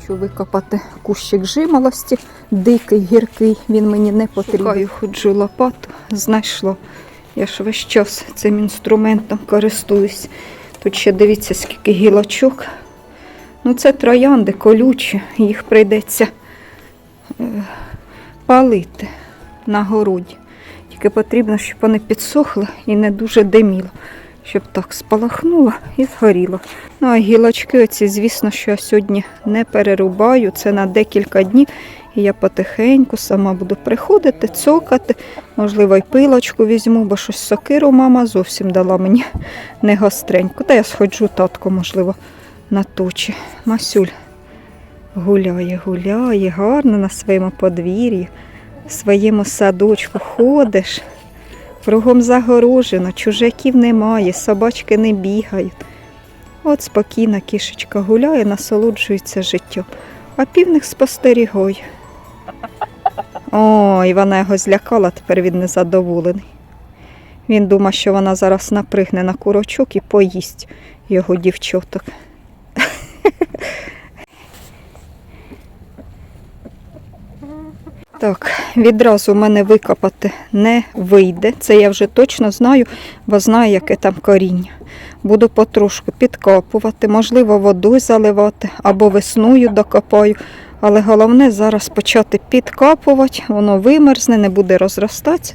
Хочу викопати кущик жимолості, дикий, гіркий, він мені не потрібен. Шукаю, ходжу лопату, знайшла. Я ж весь час цим інструментом користуюсь. Тут ще дивіться, скільки гілочок. Ну, це троянди колючі, їх прийдеться е, палити на городі. Тільки потрібно, щоб вони підсохли і не дуже диміло, щоб так спалахнуло і згоріло. Ну, а гілочки оці, звісно, що я сьогодні не перерубаю. Це на декілька днів. І я потихеньку сама буду приходити, цокати. Можливо, й пилочку візьму, бо щось сокиру мама зовсім дала мені не гостреньку. Та я сходжу, татко, можливо, наточі. Масюль гуляє, гуляє, гарно на своєму подвір'ї, в своєму садочку ходиш. Кругом загорожено, чужаків немає, собачки не бігають. От спокійна кішечка гуляє, насолоджується життям. А півник спостерігає. Ой, вона його злякала, тепер він незадоволений. Він думає, що вона зараз напригне на курочок і поїсть його дівчоток. Так, відразу в мене викопати не вийде. Це я вже точно знаю, бо знаю, яке там коріння. Буду потрошку підкопувати, можливо, водою заливати або весною докопаю. Але головне зараз почати підкопувати, воно вимерзне, не буде розростатися.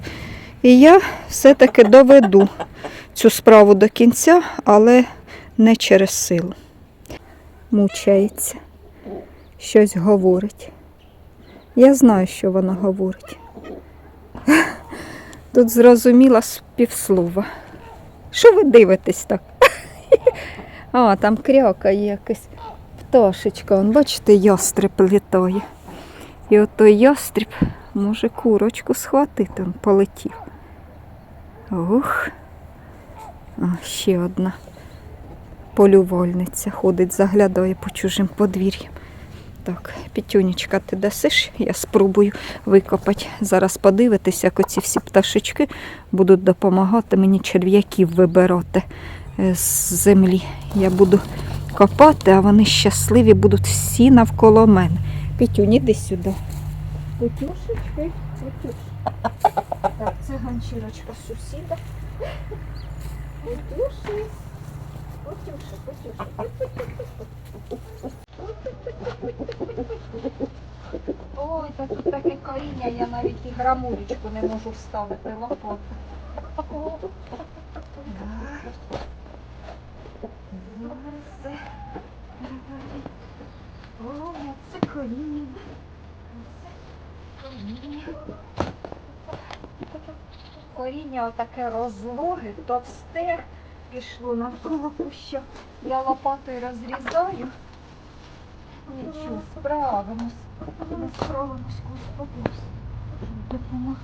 І я все-таки доведу цю справу до кінця, але не через силу. Мучається, щось говорить. Я знаю, що вона говорить. Тут зрозуміла з півслова. Що ви дивитесь так? А, там крякає якась пташечка. Он, бачите, ястреб літає. І от той ястреб може курочку схватити, он полетів. Ух. А, ще одна полювальниця ходить, заглядає по чужим подвір'ям. Так, Пітюнечка, ти дасиш? Я спробую викопати. Зараз подивитися, як оці всі пташечки будуть допомагати мені черв'яків вибирати е, з землі. Я буду копати, а вони щасливі будуть всі навколо мене. Пітюнь, іди сюди. Петюшечки, Петюш. Так, це ганчірочка сусіда. Петюші. Ой, та тут таке коріння, я навіть і грамулечку не можу вставити лопату. Зараз. О, це коріння. Коріння. Отаке розлоге, товсте, пішло навколо куща. Я лопатою розрізаю. Нічого, справимось. Ми справимось, щоб Допомогли.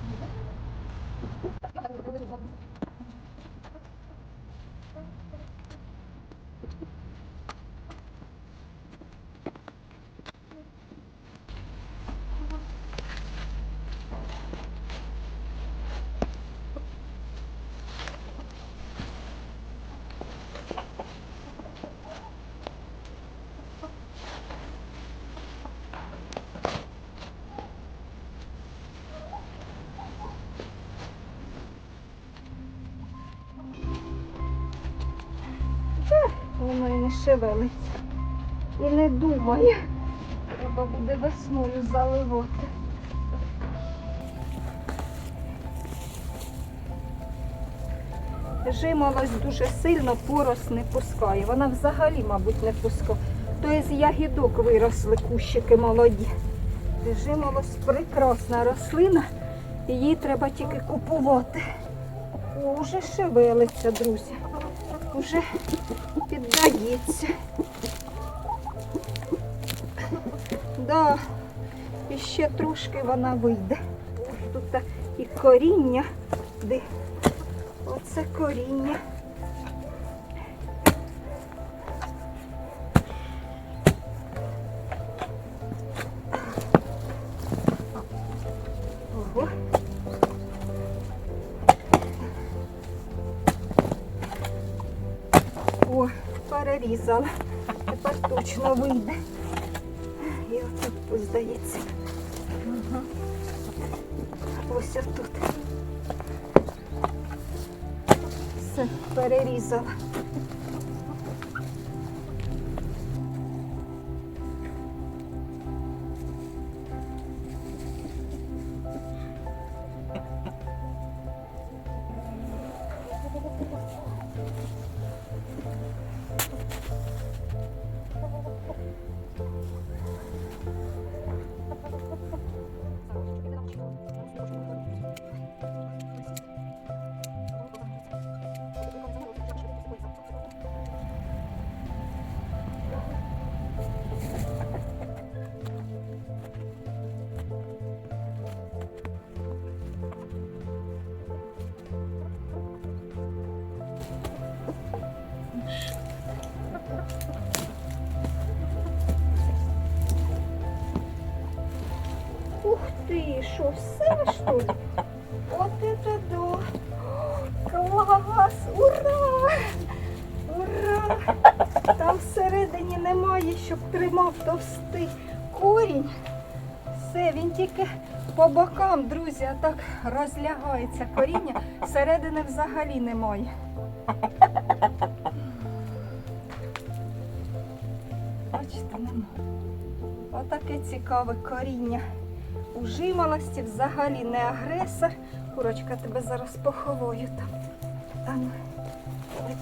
Шевелиться. І не думає. Треба буде весною заливати. Жимолость дуже сильно порост не пускає. Вона взагалі, мабуть, не пускає. То із ягідок виросли кущики молоді. Жимолость прекрасна рослина, її треба тільки купувати. О, вже шевелиться, друзі. Уже піддається. Да, і ще трошки вона вийде. Тут і коріння. Де? Оце коріння. О. Тепер точно вийде. І якусь, здається. Угу. Ось отут. Все, перерізала. Тримав товстий корінь. Все, він тільки по бокам, друзі, а так розлягається коріння. Всередини взагалі немає. Бачите, нема. Отаке цікаве коріння. У жимолості взагалі не агресор. Курочка, тебе зараз поховаю там.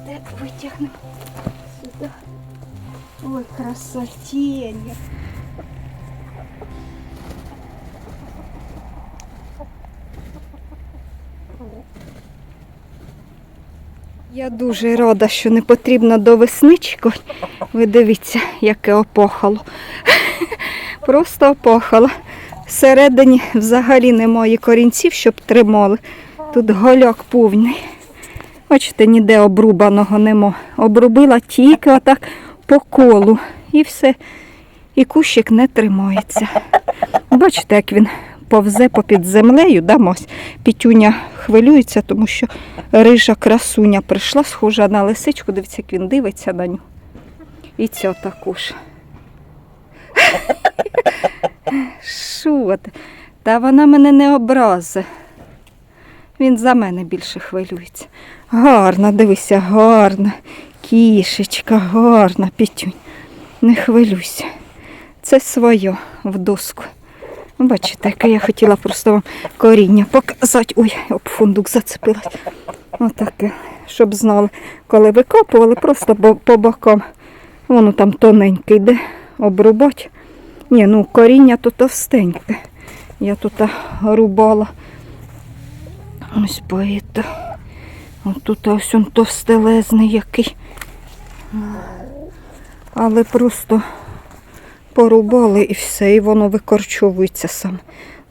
Де витягнемо сюди. Ой, красотень. Я дуже рада, що не потрібно до весничку. Ви дивіться, яке опохало. Просто опохало. Всередині взагалі немає корінців, щоб тримали. Тут голяк повний. Бачите, ніде обрубаного нема. Обрубила тільки отак по колу. І все. І кущик не тримається. Бачите, як він повзе попід землею, да, Мось? Пітюня хвилюється, тому що рижа красуня прийшла, схожа на лисичку. Дивіться, як він дивиться на нього. І ця також. Ти? Та вона мене не образи. Він за мене більше хвилюється. Гарна, дивися, гарна. Кішечка, гарна, пітюнь. Не хвилюйся. Це своє в доску. Бачите, яке я хотіла просто вам коріння показати. Ой, об фундук зацепилась. Отаке, щоб знали, коли викопували, просто по бокам. Воно там тоненьке йде, обрубать. Ні, ну коріння то товстеньке. Я тут рубала. Ось поїду. Ось тут ось он товстелезний який. Але просто порубали і все, і воно викорчовується саме.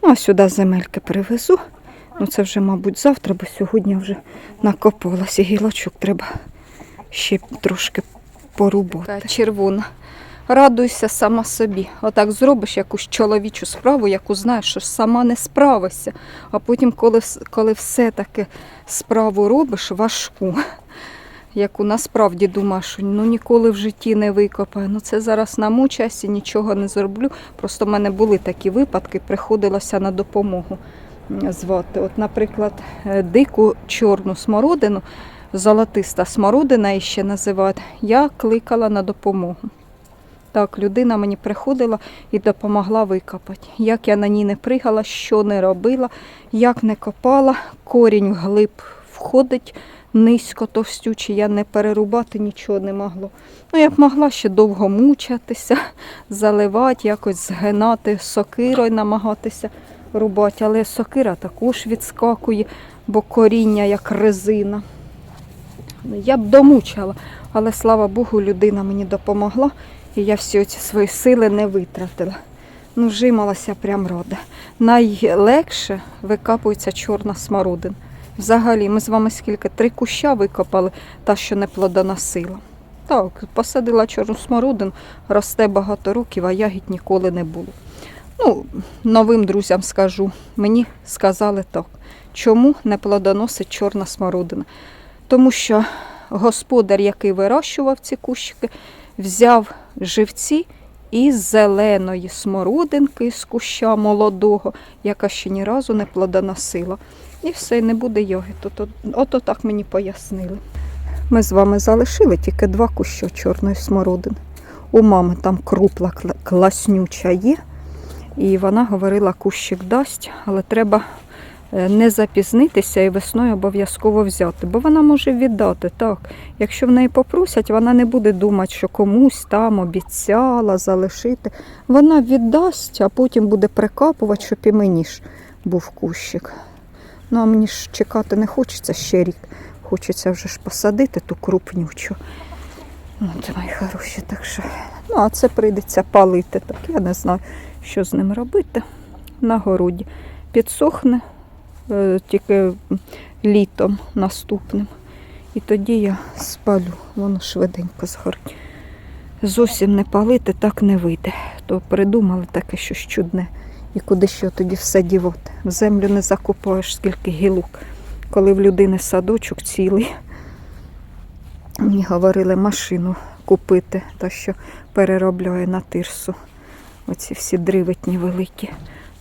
Ну, а сюди земельки привезу. Ну це вже, мабуть, завтра, бо сьогодні вже накопалася. Гілочок треба ще трошки порубати. Червона. Радуйся сама собі. Отак зробиш якусь чоловічу справу, яку знаєш, що сама не справишся. А потім, коли, коли все-таки справу робиш важку, яку насправді думаєш, ну ніколи в житті не викопаю. Ну це зараз на мою часі нічого не зроблю. Просто в мене були такі випадки, приходилося на допомогу звати. От, наприклад, е, дику чорну смородину, золотиста смородина її ще називають, я кликала на допомогу. Так, людина мені приходила і допомогла викопати. Як я на ній не пригала, що не робила, як не копала, корінь вглиб входить низько товстючий, я не перерубати нічого не могло. Ну, я б могла ще довго мучатися, заливати, якось згинати, сокирою намагатися рубати, але сокира також відскакує, бо коріння як резина. Я б домучала, але слава Богу, людина мені допомогла, і я всі ці свої сили не витратила. Ну, жималася прям рода. Найлегше викапується чорна смородина. Взагалі, ми з вами скільки три куща викопали, та що не плодоносила. Так, посадила чорну смородину, росте багато років, а ягід ніколи не було. Ну, новим друзям скажу, мені сказали так, чому не плодоносить чорна смородина. Тому що господар, який вирощував ці кущики, взяв живці і зеленої смородинки з куща молодого, яка ще ні разу не плодоносила. І все, не буде ягід. Ото, так мені пояснили. Ми з вами залишили тільки два куща чорної смородини. У мами там крупла класнюча є, і вона говорила, кущик дасть, але треба не запізнитися і весною обов'язково взяти, бо вона може віддати так. Якщо в неї попросять, вона не буде думати, що комусь там обіцяла залишити. Вона віддасть, а потім буде прикапувати, щоб і мені ж був кущик. Ну а мені ж чекати не хочеться ще рік. Хочеться вже ж посадити ту крупнючу. От, мої хороші, так що. Ну, а це прийдеться палити. Так я не знаю, що з ним робити на городі. Підсохне е, тільки літом наступним. І тоді я спалю, воно швиденько згорить. Зовсім не палити так не вийде. То придумали таке щось чудне. І куди що тоді все дівати? В землю не закопаєш, скільки гілок. Коли в людини садочок цілий. Мені говорили машину купити, та що переробляє на тирсу. Оці всі дривитні великі.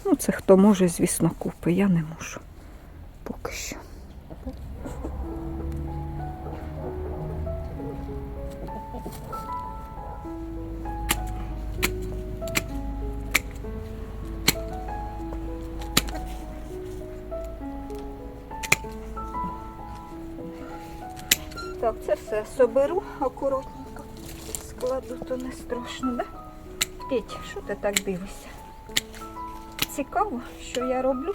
Ну, це хто може, звісно, купить. Я не можу. Поки що. Так, це все соберу акуратненько. Складу, то не страшно, да? Петь, що ти так дивишся? Цікаво, що я роблю.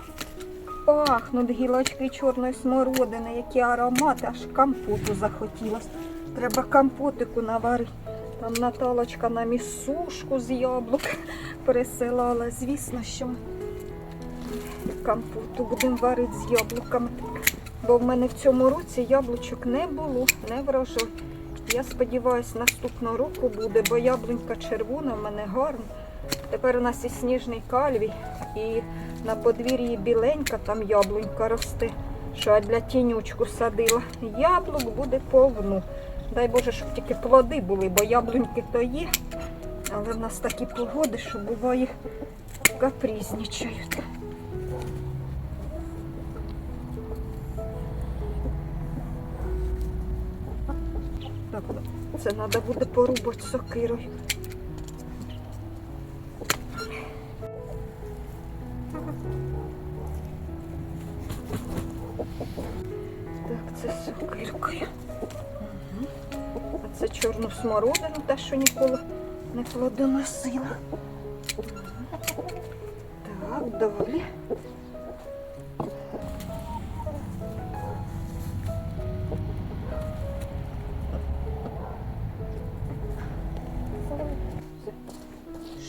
Пахнуть гілочки чорної смородини, які аромати, аж компоту захотілося. Треба компотику наварити. Там Наталочка нам і сушку з яблук присилала. Звісно, що компоту будемо варити з яблуками. Бо в мене в цьому році яблучок не було, не врожай. Я сподіваюся, наступного року буде, бо яблунька червона в мене гарна. Тепер у нас і сніжний кальвій, і на подвір'ї біленька там яблунька росте, що я для тінючку садила. Яблук буде повну. Дай Боже, щоб тільки плоди були, бо яблуньки то є. Але в нас такі погоди, що буває капризничають. Так, це треба буде порубати сокирою. Так, це сокиркою. Мгм. А це чорну смородину, те, що ніколи не плодоносила. Так, далі.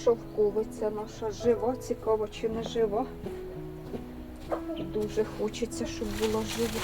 Шовковиця наша жива, цікаво чи не жива. Дуже хочеться, щоб була жива.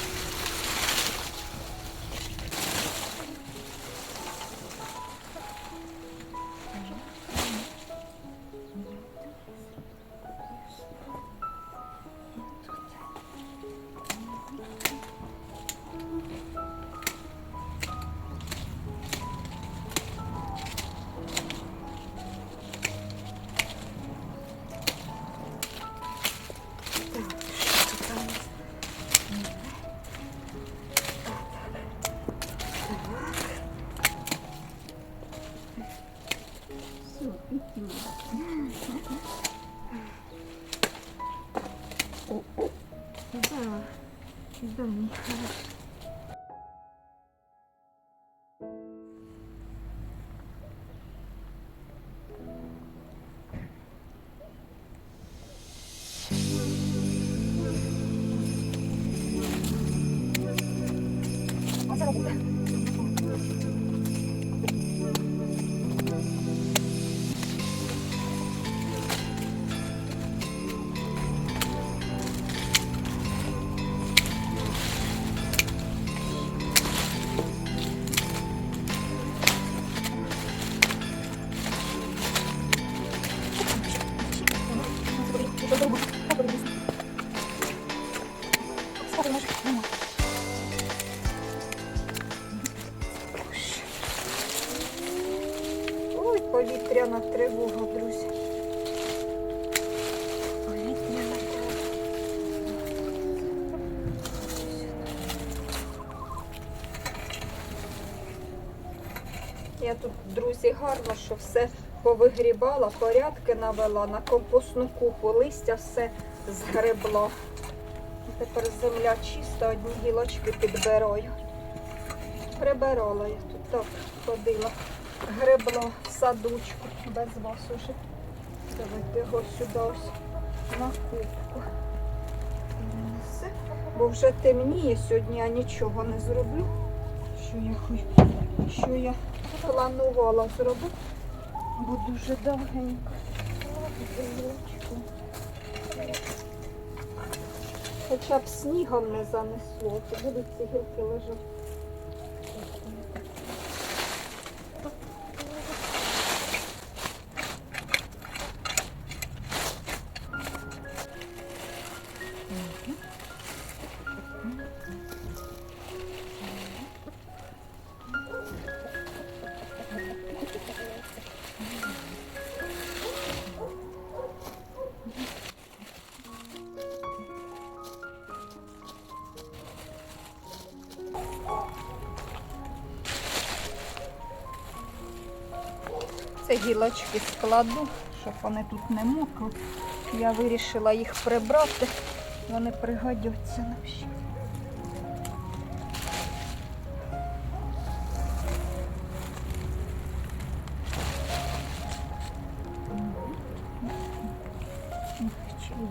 Гарно, що все повигрібала, порядки навела на компостну купу, листя все згребла. Тепер земля чиста, одні гілочки підбираю. Прибирала я тут так ходила, гребла в садочку без вас уже. Давайте його сюди ось на кубку. Бо вже темніє сьогодні, я нічого не зроблю. Що я, хо- що я планувала зробити, бо дуже довгенько. Хоча б снігом не занесло, то будуть ці гілки лежати. Це гілочки складу, щоб вони тут не мокли. Я вирішила їх прибрати, вони пригодяться нам ще. Чим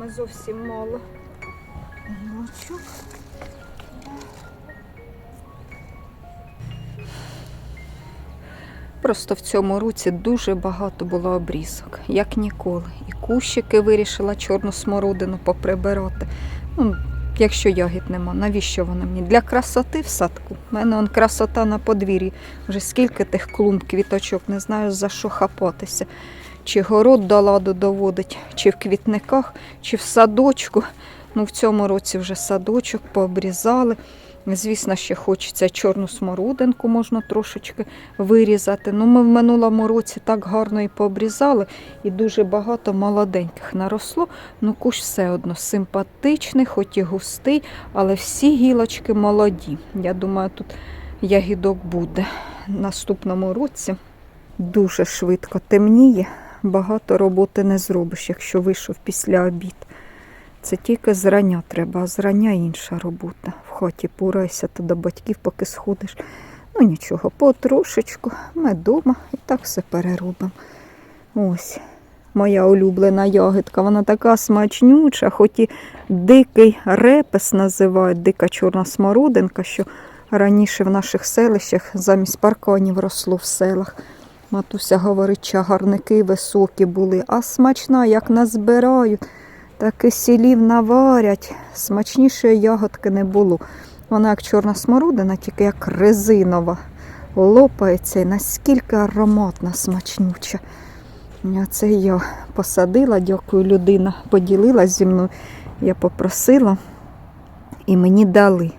ми зовсім мало. Гілочок. Просто в цьому році дуже багато було обрізок, як ніколи. І кущики вирішила чорну смородину поприбирати. Ну, якщо ягід нема, навіщо вона мені? Для красоти в садку. У мене он красота на подвір'ї. Вже скільки тих клумб, квіточок, не знаю за що хапатися. Чи город до ладу доводить, чи в квітниках, чи в садочку. Ну, в цьому році вже садочок пообрізали. Звісно, ще хочеться чорну смородинку, можна трошечки вирізати. Ну, ми в минулому році так гарно і пообрізали, і дуже багато молоденьких наросло. Ну, кущ все одно симпатичний, хоч і густий, але всі гілочки молоді. Я думаю, тут ягідок буде наступному році. Дуже швидко темніє, багато роботи не зробиш, якщо вийшов після обід. Це тільки зрання треба, а зрання інша робота. В хаті пурайся, то до батьків поки сходиш. Ну нічого, потрошечку, ми вдома і так все переробимо. Ось моя улюблена ягідка, вона така смачнюча, хоч і дикий репес називають, дика чорна смородинка, що раніше в наших селищах замість парканів росло в селах. Матуся говорить, чагарники високі були, а смачна, як назбирають. Так і сілів наварять. Смачнішої ягодки не було. Вона як чорна смородина, тільки як резинова. Лопається і наскільки ароматна, смачнюча. А Це я посадила, дякую, людина поділилась зі мною. Я попросила і мені дали.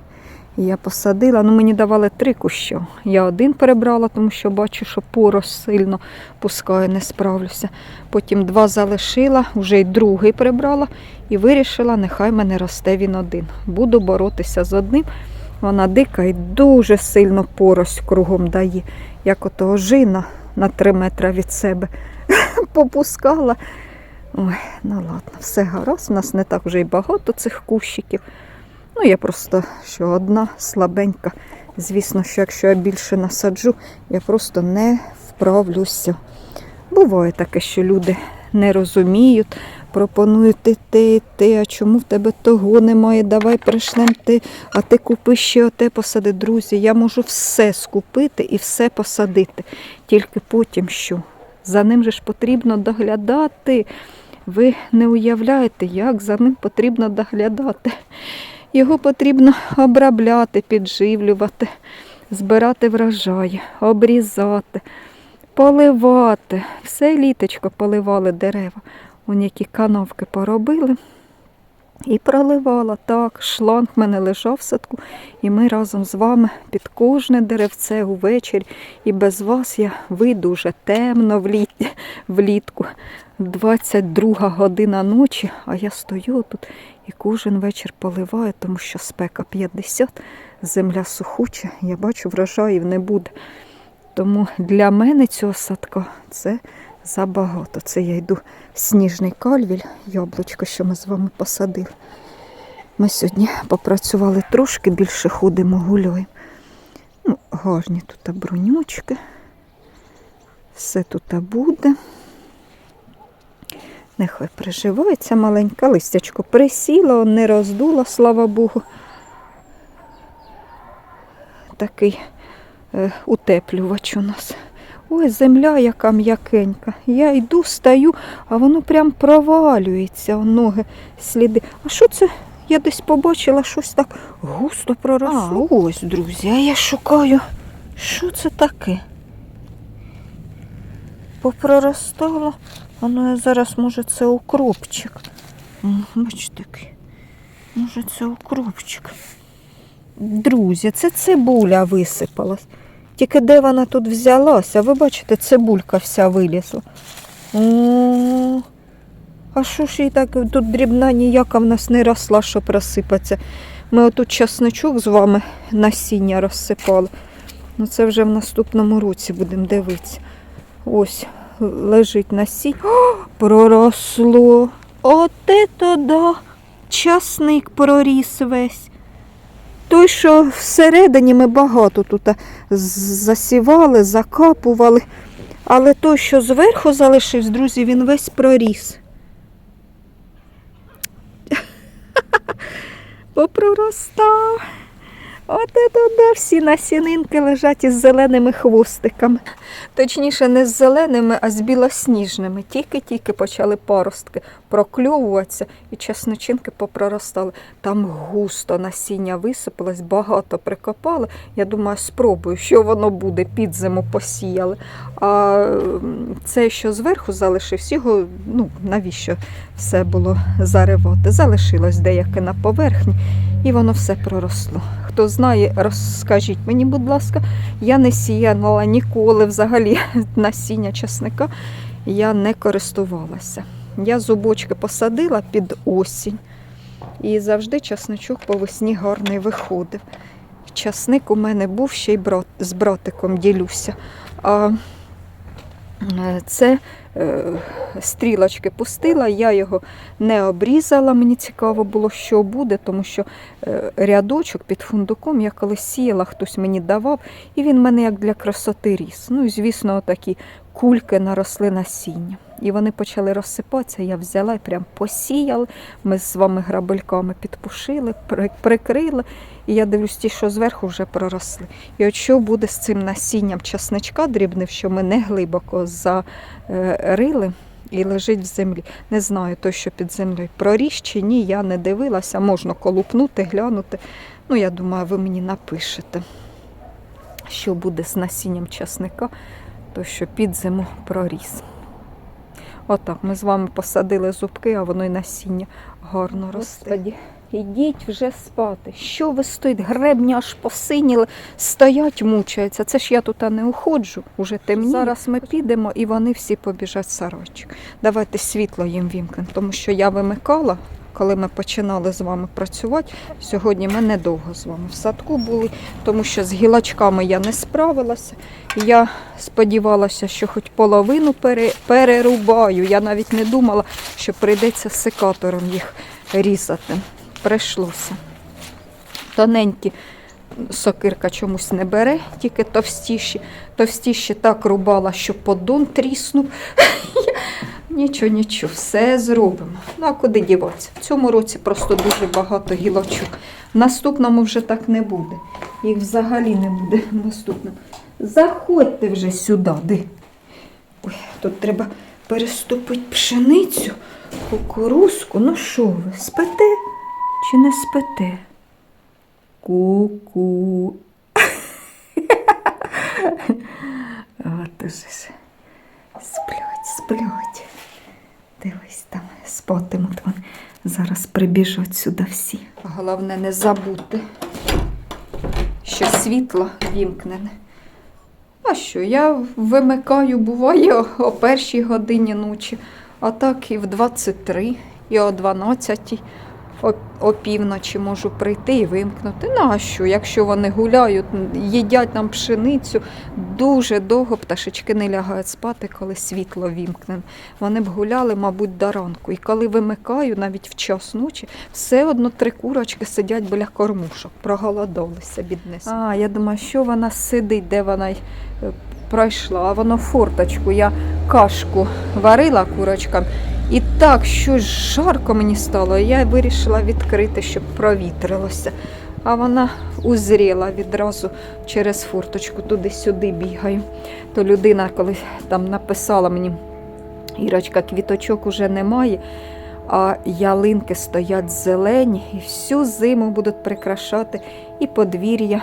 Я посадила, ну мені давали три кущі. Я один перебрала, тому що бачу, що порос сильно пускає, не справлюся. Потім два залишила, вже й другий прибрала і вирішила, нехай мене росте він один. Буду боротися з одним. Вона дика і дуже сильно порость кругом дає, як ото ожина на три метри від себе попускала. Ой, ну ладно, все гаразд. У нас не так вже й багато цих кущиків. Ну, я просто що одна слабенька. Звісно, що якщо я більше насаджу, я просто не вправлюся. Буває таке, що люди не розуміють, пропонують ти те, те, а чому в тебе того немає, давай пришлем ти, а ти купи ще оте посади. Друзі, я можу все скупити і все посадити. Тільки потім що? За ним же ж потрібно доглядати. Ви не уявляєте, як за ним потрібно доглядати. Його потрібно обробляти, підживлювати, збирати врожай, обрізати, поливати. Все літочко поливали дерева. Вон які канавки поробили. І проливала так. Шланг в мене лежав в садку, і ми разом з вами під кожне деревце увечері. І без вас я вийду вже темно вліт, влітку. 22 година ночі, а я стою тут і кожен вечір поливаю, тому що спека 50, земля сухуча, я бачу, врожаїв не буде. Тому для мене цього садка це забагато. Це я йду в сніжний кальвіль, яблучко, що ми з вами посадили. Ми сьогодні попрацювали трошки, більше ходимо, гуляємо. Ну, гарні тут бронючки. Все тут буде. Нехай приживається маленька листячко присіла, не роздула, слава Богу. Такий е, утеплювач у нас. Ой, земля яка м'якенька. Я йду, стаю, а воно прям провалюється, ноги, сліди. А що це? Я десь побачила щось так густо проросло. А, ось, друзі, а я шукаю. Що це таке? Попроростало. А ну я зараз, може, це укропчик. Бачите. Може, це укропчик. Друзі, це цибуля висипалась. Тільки де вона тут взялася? Ви бачите, цибулька вся вилізла. О, а що ж їй так тут дрібна ніяка в нас не росла, щоб розсипатися. Ми отут часничок з вами насіння розсипали. Ну це вже в наступному році будемо дивитися. Ось лежить насіння. О, проросло. От то да. Часник проріс весь. Той, що всередині ми багато тут засівали, закапували. Але той, що зверху залишився, друзі, він весь проріс. Попроростав. От да, всі насінинки лежать із зеленими хвостиками. Точніше, не з зеленими, а з білосніжними. Тільки-тільки почали паростки прокльовуватися і чесночинки попроростали. Там густо насіння висипалось, багато прикопали. Я думаю, спробую, що воно буде, під зиму посіяли. А це, що зверху залишився, його ну, навіщо все було заривати? Залишилось деяке на поверхні, і воно все проросло. Хто знає, розкажіть мені, будь ласка, я не сіяла ніколи взагалі насіння часника, я не користувалася. Я зубочки посадила під осінь, і завжди часничок по весні гарний виходив. Часник у мене був ще й брат, з братиком ділюся. А е, це стрілочки пустила, я його не обрізала. Мені цікаво було, що буде, тому що е, рядочок під фундуком я колись сіяла, хтось мені давав, і він мене як для красоти ріс. Ну і звісно, такі кульки наросли насіння. І вони почали розсипатися, я взяла і прям посіяла. Ми з вами грабельками підпушили, при- прикрили. І я дивлюсь, ті, що зверху вже проросли. І от що буде з цим насінням часничка дрібним, що ми не глибоко зарили і лежить в землі. Не знаю, той, що під землею проріс чи ні, я не дивилася, можна колупнути, глянути. Ну, я думаю, ви мені напишете, що буде з насінням часника, то що під зиму проріс. Отак, ми з вами посадили зубки, а воно й насіння гарно росте. Ідіть вже спати. Що ви стоїть? Гребні аж посиніли, стоять, мучаються. Це ж я тут не уходжу, уже темніє. Зараз ми підемо і вони всі побіжать сарочок. Давайте світло їм вімкнемо, тому що я вимикала. Коли ми починали з вами працювати, сьогодні ми недовго з вами в садку були, тому що з гілочками я не справилася. Я сподівалася, що хоч половину перерубаю. Я навіть не думала, що прийдеться секатором їх різати. Прийшлося. Тоненькі сокирка чомусь не бере, тільки товстіші. Товстіші так рубала, що подон тріснув. Нічого, нічого, все зробимо. Ну а куди діватися? В цьому році просто дуже багато гілочок. Наступному вже так не буде. Їх взагалі не буде наступному. Заходьте вже сюди. Ди. Ой, тут треба переступити пшеницю, кукурузку. Ну що ви, спите чи не спите? Ку-ку. От уже ж. Сплять, сплять. Дивись, там спатимуть вони. Зараз прибіжуть сюди всі. Головне не забути, що світло вімкнене. А що, я вимикаю, буває о першій годині ночі, а так і в 23, і о 12, о, о можу прийти і вимкнути. Ну а що, якщо вони гуляють, їдять нам пшеницю, дуже довго пташечки не лягають спати, коли світло вімкнене. Вони б гуляли, мабуть, до ранку. І коли вимикаю, навіть в час ночі, все одно три курочки сидять біля кормушок, проголодалися біднес. А, я думаю, що вона сидить, де вона е, пройшла, а воно форточку. Я кашку варила курочкам. І так, що жарко мені стало, я вирішила відкрити, щоб провітрилося. А вона узріла відразу через форточку, туди-сюди бігаю. То людина, коли там написала мені, Ірочка, квіточок уже немає, а ялинки стоять зелені і всю зиму будуть прикрашати і подвір'я,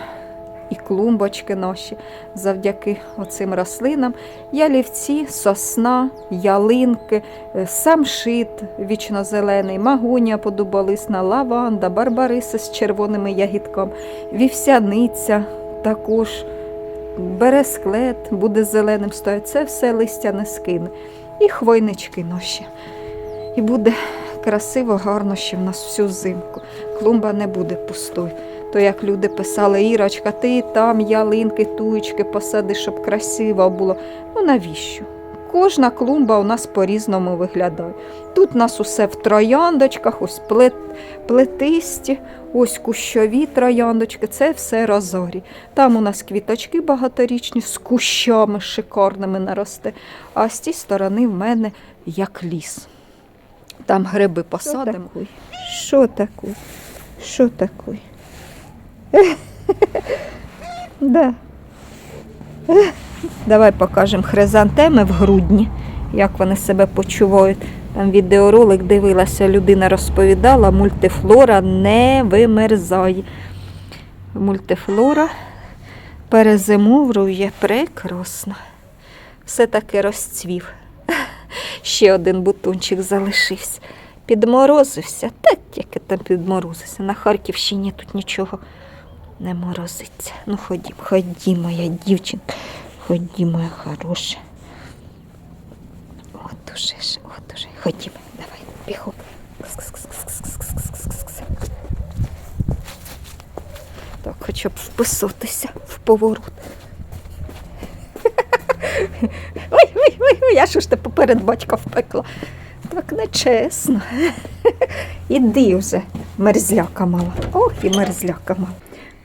і клумбочки наші завдяки оцим рослинам. Ялівці, сосна, ялинки, е, самшит вічнозелений, магонія подуболисна, лаванда, барбариса з червоними ягідками, вівсяниця також, бересклет буде зеленим стоять. Це все листя не скине. І хвойнички наші. І буде красиво, гарно ще в нас всю зимку. Клумба не буде пустою. То як люди писали, Ірочка, ти там ялинки, туєчки посади, щоб красиво було. Ну навіщо? Кожна клумба у нас по-різному виглядає. Тут у нас усе в трояндочках, ось плет, плетисті, ось кущові трояндочки, це все розорі. Там у нас квіточки багаторічні з кущами шикарними наросте. А з тієї сторони в мене як ліс. Там гриби посадимо. Що таке? Що таке? Да. Давай покажемо хризантеми в грудні, як вони себе почувають. Там відеоролик дивилася, людина розповідала, мультифлора не вимерзає. Мультифлора перезимовує прекрасно. Все-таки розцвів. Ще один бутончик залишився. Підморозився. Так, тільки там підморозився. На Харківщині тут нічого не морозиться. Ну ходім, ходім, моя дівчинка, ходім, моя хороша. От уже ж, от уже. Ходім, давай, бігом. Так, хоча б вписатися в поворот. Ой, ой, ой, ой, я що ж ти поперед батька впекла. Так нечесно. Іди вже, мерзляка мала. Ох, і мерзляка мала.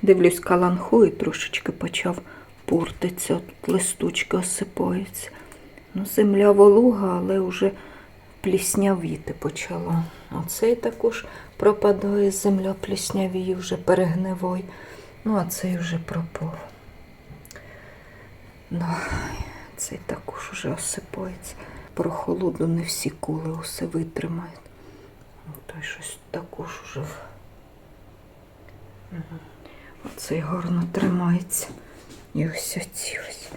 Дивлюсь, каланхою трошечки почав портитися, от листочки осипаються. Ну, земля волуга, але вже пліснявіти почала. Оцей також пропадає земля пліснявіє, вже перегниває. Ну, а цей вже пропав. Ну, цей також вже осипається. Прохолоду не всі кули усе витримають. Той щось також уже. Мгм. Оцей гарно тримається. І ось оці ось.